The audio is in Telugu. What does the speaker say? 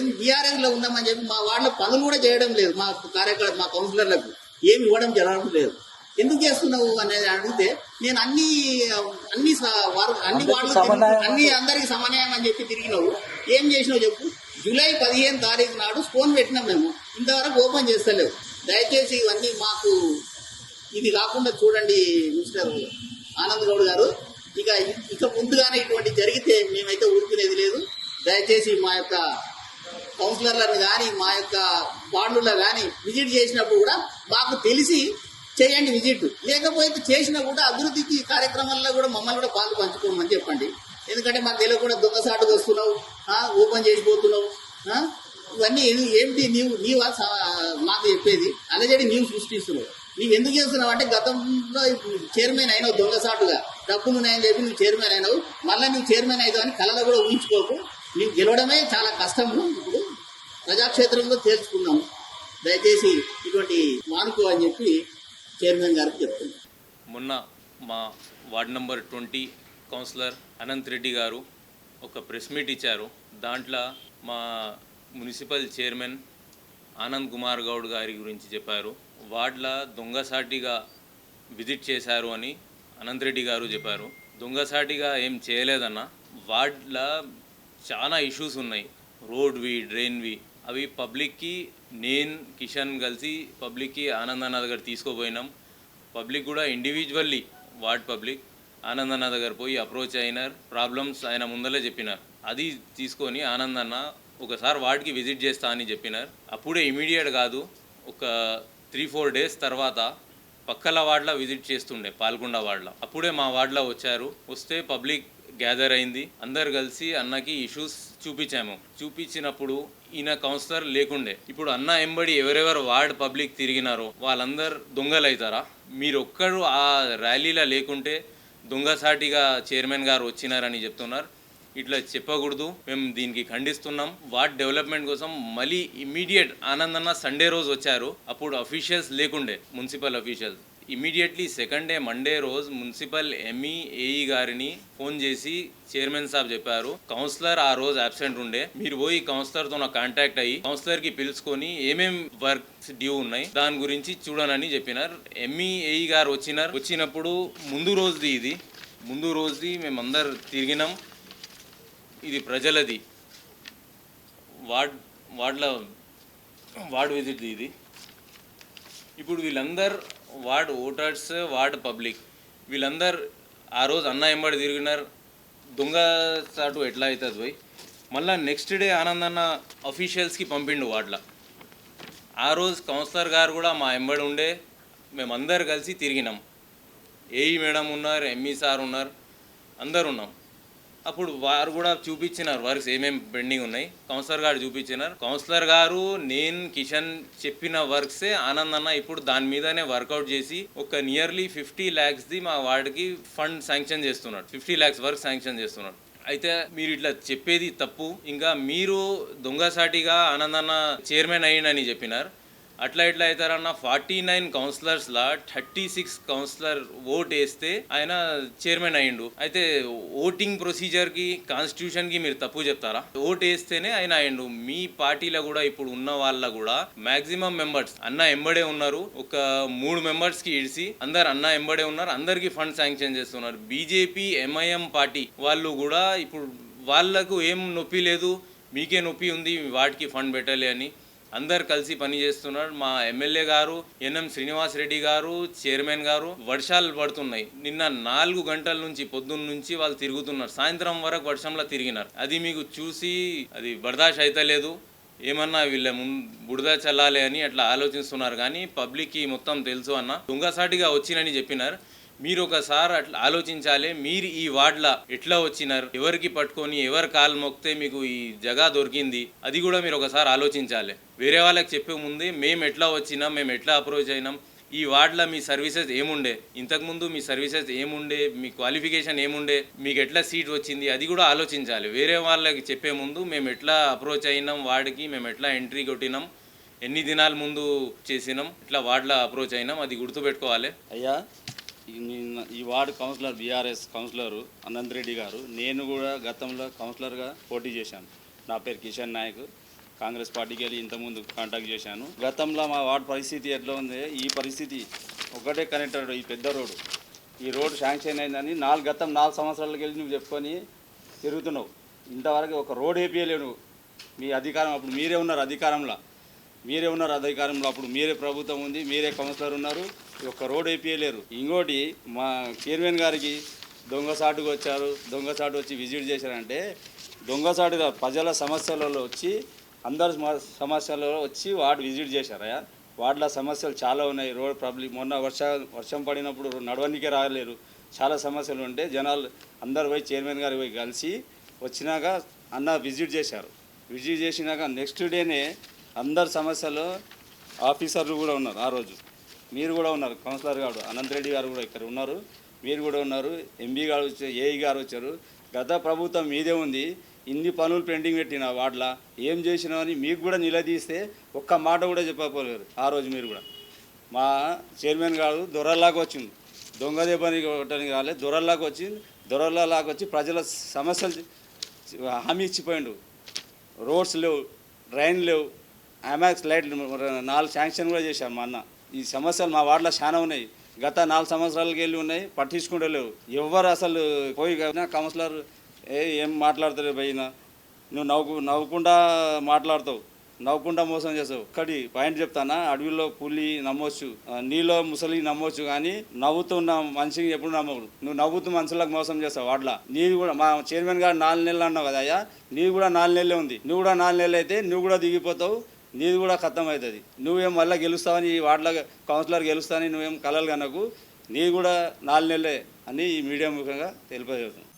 మేము బీఆర్ఎస్లో ఉన్నామని చెప్పి మా వాళ్ళ పనులు కూడా చేయడం లేదు. మా కార్యకర్త మా కౌన్సిలర్లకు ఏమి ఇవ్వడం జరగడం లేదు. ఎందుకు చేస్తున్నావు అనేది అడిగితే నేను అన్ని అన్ని అన్ని వాళ్ళు అన్ని అందరికి సమన్వయం అని చెప్పి తిరిగినావు. ఏం చేసినావు చెప్పు? జూలై పదిహేను తారీఖు నాడు ఫోన్ పెట్టినాం మేము. ఇంతవరకు ఓపెన్ చేస్తలేవు. దయచేసి ఇవన్నీ మాకు ఇది కాకుండా చూడండి మిస్టర్ ఆనంద్ గౌడ్ గారు. ఇక ఇక ముందుగానే ఇటువంటి జరిగితే మేమైతే ఊరుకునేది లేదు. దయచేసి మా యొక్క కౌన్సిలర్లను కానీ మా యొక్క వార్డులో కానీ విజిట్ చేసినప్పుడు కూడా మాకు తెలిసి చేయండి విజిట్. లేకపోతే చేసినా కూడా అభివృద్ధికి కార్యక్రమాల్లో కూడా మమ్మల్ని కూడా పాలు పంచుకోమని చెప్పండి. ఎందుకంటే మాకు తెలియకుండా దొంగసాటుకు వస్తున్నావు ఓపెన్ చేసిపోతున్నావు ఇవన్నీ ఏమిటి నీవు నీవా స- మాకు చెప్పేది. అలజడి నీవు సృష్టిస్తున్నావు. నీవు ఎందుకు చేస్తున్నావు అంటే గతంలో చైర్మన్ అయినావు దొంగసాటుగా డబ్బులు ఉన్నాయని చెప్పి నువ్వు చైర్మన్ అయినావు. మళ్ళీ నువ్వు చైర్మన్ అవుతావు అని కళలో కూడా ఊహించుకోకు. మేము గెలవడమే చాలా కష్టము. ఇప్పుడు ప్రజాక్షేత్రంలో తేల్చుకున్నాము. దయచేసి ఇటువంటి మానుకో అని చెప్పి చైర్మన్ గారికి చెప్తున్నాను. మొన్న మా ward number twenty councillor Anant Reddy garu ఒక ప్రెస్ మీట్ ఇచ్చారు. దాంట్లో మా మున్సిపల్ చైర్మన్ ఆనంద్ కుమార్ గౌడ్ గారి గురించి చెప్పారు. వార్డ్ల దొంగసాటిగా విజిట్ చేశారు అని అనంత్ రెడ్డి గారు చెప్పారు. దొంగసాటిగా ఏం చేయలేదన్న వార్డ్ల చాలా ఇష్యూస్ ఉన్నాయి. రోడ్వి డ్రైన్వి. అవి పబ్లిక్కి నేను కిషన్ కలిసి పబ్లిక్కి ఆనందనాథ్ గారు దగ్గర పబ్లిక్ కూడా ఇండివిజువల్లీ వార్డ్ పబ్లిక్ ఆనందనాథ్ గారు దగ్గర పోయి అప్రోచ్ అయినారు. ప్రాబ్లమ్స్ ఆయన ముందలే చెప్పినారు. అది తీసుకొని ఆనందన్న ఒకసారి వార్డ్కి విజిట్ చేస్తా అని చెప్పినారు. అప్పుడే ఇమీడియట్ కాదు ఒక త్రీ ఫోర్ డేస్ తర్వాత పక్కల వార్డ్లో విజిట్ చేస్తుండే పాల్గొండ వార్డ్లో. అప్పుడే మా వార్డ్లో వచ్చారు. వస్తే పబ్లిక్ గ్యాదర్ అయింది. అందరు కలిసి అన్నకి ఇష్యూస్ చూపించాము. చూపించినప్పుడు ఈయన కౌన్సిలర్ లేకుండే. ఇప్పుడు అన్న ఎంబడి ఎవరెవరు వార్డ్ పబ్లిక్ తిరిగినారో వాళ్ళందరు దొంగలు అవుతారా మీరు ఒక్కరు ఆ ర్యాలీలో లేకుంటే దొంగసాటిగా చైర్మన్ గారు వచ్చినారని చెప్తున్నారు. ఇట్లా చెప్పకూడదు. మేము దీనికి ఖండిస్తున్నాం. వార్డ్ డెవలప్మెంట్ కోసం మళ్ళీ ఇమ్మీడియట్ ఆనందన్న సండే రోజు వచ్చారు. అప్పుడు అఫీషియల్స్ లేకుండే municipal officials immediately second day Monday రోజు మున్సిపల్ ఎంఈ ఏఈ గారిని ఫోన్ చేసి చైర్మన్ సాబ్ చెప్పారు. కౌన్సిలర్ ఆ రోజు అబ్సెంట్ ఉండే. మీరు పోయి కౌన్సిలర్తో కాంటాక్ట్ అయ్యి కౌన్సిలర్కి పిలుచుకొని ఏమేం వర్క్స్ డ్యూ ఉన్నాయి దాని గురించి చూడనని చెప్పినారు. ఎంఈ ఏఈ గారు వచ్చినారు. వచ్చినప్పుడు ముందు రోజుది ఇది. ముందు రోజుది మేమందరు తిరిగినాం. ఇది ప్రజలది. వార్డ్ వార్డ్ల వార్డ్ విజిట్ది ఇది. ఇప్పుడు వీళ్ళందరూ వార్డ్ ఓటర్స్ వార్డ్ పబ్లిక్. వీళ్ళందరూ ఆ రోజు అన్న ఎంబడి తిరిగినారు. దొంగ చాటు ఎట్లా అవుతుంది పోయి మళ్ళీ నెక్స్ట్ డే ఆనంద్ అన్న అఫీషియల్స్కి పంపిండు వార్డ్లో ఆ రోజు కౌన్సిలర్ గారు కూడా మా ఎంబడి ఉండే. మేమందరు కలిసి తిరిగినాం. ఏఈ మేడం ఉన్నారు ఎంఈ సార్ ఉన్నారు. అందరు ఉన్నాం. అప్పుడు వారు కూడా చూపించినారు. వర్క్స్ ఏమేమి పెండింగ్ ఉన్నాయి? కౌన్సిలర్ గారు చూపించినారు. కౌన్సిలర్ గారు నేను కిషన్ చెప్పిన వర్క్సే ఆనంద్ అన్న ఇప్పుడు దాని మీదనే వర్కౌట్ చేసి ఒక నియర్లీ ఫిఫ్టీ ల్యాక్స్ది మా వాడికి ఫండ్ శాంక్షన్ చేస్తున్నాడు. ఫిఫ్టీ ల్యాక్స్ వర్క్ శాంక్షన్ చేస్తున్నాడు. అయితే మీరు ఇట్లా చెప్పేది తప్పు. ఇంకా మీరు దొంగసాటిగా ఆనందన్న చైర్మన్ అయ్యిండని చెప్పినారు. అట్లా ఎట్లా అవుతారన్న ఫార్టీ నైన్ కౌన్సిలర్స్లా థర్టీ సిక్స్ కౌన్సిలర్ ఓట్ వేస్తే ఆయన చైర్మన్ అయ్యిండు. అయితే ఓటింగ్ ప్రొసీజర్కి కాన్స్టిట్యూషన్కి మీరు తప్పు చెప్తారా? ఓట్ వేస్తేనే ఆయన అయ్యిండు. మీ పార్టీలో కూడా ఇప్పుడు ఉన్న వాళ్ళ కూడా మాక్సిమం మెంబర్స్ అన్న ఎంబడే ఉన్నారు. ఒక మూడు మెంబర్స్కి ఇడిసి అందరు అన్న ఎంబడే ఉన్నారు. అందరికీ ఫండ్ శాంక్షన్ చేస్తున్నారు. బీజేపీ ఎంఐఎం పార్టీ వాళ్ళు కూడా ఇప్పుడు వాళ్ళకు ఏం నొప్పి లేదు మీకే నొప్పి ఉంది వాటికి ఫండ్ పెట్టాలి అని. అందరు కలిసి పని చేస్తున్నారు. మా ఎమ్మెల్యే గారు ఎన్ఎం శ్రీనివాస్ రెడ్డి గారు చైర్మన్ గారు వర్షాలు పడుతున్నాయి. నిన్న నాలుగు గంటల నుంచి పొద్దున్న నుంచి వాళ్ళు తిరుగుతున్నారు. సాయంత్రం వరకు వర్షంలో తిరిగినారు. అది మీకు చూసి అది బర్దాష్ అయితలేదు. ఏమన్నా వీళ్ళ ముం బుడద చల్లాలి అని అట్లా ఆలోచిస్తున్నారు. కానీ పబ్లిక్కి మొత్తం తెలుసు అన్న. దుంగసాటిగా వచ్చినని చెప్పినారు. మీరు ఒకసారి అట్లా ఆలోచించాలి మీరు ఈ వార్డ్ల ఎట్లా వచ్చినారు ఎవరికి పట్టుకొని ఎవరు కాలు మొక్కితే మీకు ఈ జగా దొరికింది అది కూడా మీరు ఒకసారి ఆలోచించాలి. వేరే వాళ్ళకి చెప్పే ముందే మేము ఎట్లా వచ్చినాం మేము ఎట్లా అప్రోచ్ అయినాం ఈ వార్డ్లో మీ సర్వీసెస్ ఏముండే? ఇంతకుముందు మీ సర్వీసెస్ ఏముండే? మీ క్వాలిఫికేషన్ ఏముండే? మీకు ఎట్లా సీట్ వచ్చింది? అది కూడా ఆలోచించాలి. వేరే వాళ్ళకి చెప్పే ముందు మేము ఎట్లా అప్రోచ్ అయినాం వార్డుకి మేము ఎట్లా ఎంట్రీ కొట్టినాం ఎన్ని దినాల ముందు చేసినాం ఇట్లా వార్డ్లో అప్రోచ్ అయినాం అది గుర్తుపెట్టుకోవాలి. అయ్యా ఈ ward councillor BRS councillor Anant Reddy garu నేను కూడా గతంలో కౌన్సిలర్గా పోటీ చేశాను. నా పేరు కిషన్ నాయక్. కాంగ్రెస్ పార్టీకి వెళ్ళి ఇంతకుముందు కాంటాక్ట్ చేశాను. గతంలో మా వార్డు పరిస్థితి ఎట్లా ఉంది? ఈ పరిస్థితి ఒకటే కనెక్టెడ్ ఈ పెద్ద రోడ్డు. ఈ రోడ్డు శాంక్షన్ అయిందని నాలుగు గతం నాలుగు సంవత్సరాలకి వెళ్ళి నువ్వు చెప్పుకొని తిరుగుతున్నావు. ఇంతవరకు ఒక రోడ్ వేపియలేవు మీ అధికారం అప్పుడు మీరే ఉన్నారు అధికారంలో. మీరే ఉన్నారు అధికారంలో అప్పుడు మీరే ప్రభుత్వం ఉంది మీరే కౌన్సిలర్ ఉన్నారు ఒక్క రోడ్ వేపియలేరు ఇంకోటి మా చైర్మన్ గారికి దొంగసాటుకు వచ్చారు దొంగసాటు వచ్చి విజిట్ చేశారంటే దొంగసాటుగా ప్రజల సమస్యలలో వచ్చి అందరు సమస్యలలో వచ్చి వాడు విజిట్ చేశారయ్యా వాటిలో సమస్యలు చాలా ఉన్నాయి రోడ్ పబ్లిక్ మొన్న వర్ష వర్షం పడినప్పుడు నడవనికే రాలేరు చాలా సమస్యలు ఉంటే జనాలు అందరు పోయి చైర్మన్ గారు పోయి కలిసి వచ్చినాక అన్న విజిట్ చేశారు. విజిట్ చేసినాక నెక్స్ట్ డేనే అందరు సమస్యలు ఆఫీసర్లు కూడా ఉన్నారు ఆ రోజు. మీరు కూడా ఉన్నారు కౌన్సిలర్ గారు అనంత్ రెడ్డి గారు కూడా ఇక్కడ ఉన్నారు. మీరు కూడా ఉన్నారు ఎంబీ గారు వచ్చారు ఏఈ గారు వచ్చారు. గత ప్రభుత్వం మీదే ఉంది. ఇన్ని పనులు పెండింగ్ పెట్టిన వాటిలో ఏం చేసినామని మీకు కూడా నిలదీస్తే ఒక్క మాట కూడా చెప్పకపోలేరు ఆ రోజు మీరు కూడా. మా చైర్మన్ గారు దొరల్లాగా వచ్చింది దొంగ దెబ్బని కొట్టడానికి రాలే దొరల్లాగా వచ్చింది దొరల్లాగా వచ్చి ప్రజల సమస్యలు హామీ ఇచ్చిపోయిండు. రోడ్స్ లేవు డ్రైన్ లేవు ఐమాక్స్ లైట్ నాలుగు శాంక్షన్ కూడా చేశారు మా అన్న. ఈ సమస్యలు మా వార్డులో చాలా ఉన్నాయి. గత నాలుగు సంవత్సరాలకి వెళ్ళి ఉన్నాయి పట్టించుకుంటే లేవు ఎవరు అసలు పోయి కౌన్సిలర్ ఏ ఏం మాట్లాడతారు పోయినా నువ్వు నవ్వు నవ్వకుండా మాట్లాడతావు నవ్వకుండా మోసం చేస్తావు. ఒక్కటి పాయింట్ చెప్తానా అడవిలో పులి నమ్మొచ్చు నీలో ముసలి నమ్మొచ్చు కానీ నవ్వుతున్న మనిషిని ఎప్పుడు నమ్మవు నువ్వు నవ్వుతూ మనుషులకు మోసం చేస్తావు వాడలా నీది కూడా మా చైర్మన్ గారు నాలుగు నెలలు అన్నావు కదా అయ్యా నీది కూడా నాలుగు నెలలే ఉంది. నువ్వు కూడా నాలుగు నెలలు అయితే నువ్వు కూడా దిగిపోతావు. నీది కూడా ఖతం అవుతుంది నువ్వేం మళ్ళీ గెలుస్తావని ఈ వార్డులో కౌన్సిలర్ గెలుస్తావని నువ్వేం కలలు కనకు. నీది కూడా నాలుగు నెలలే అని ఈ మీడియా ముఖంగా తెలియజేస్తాను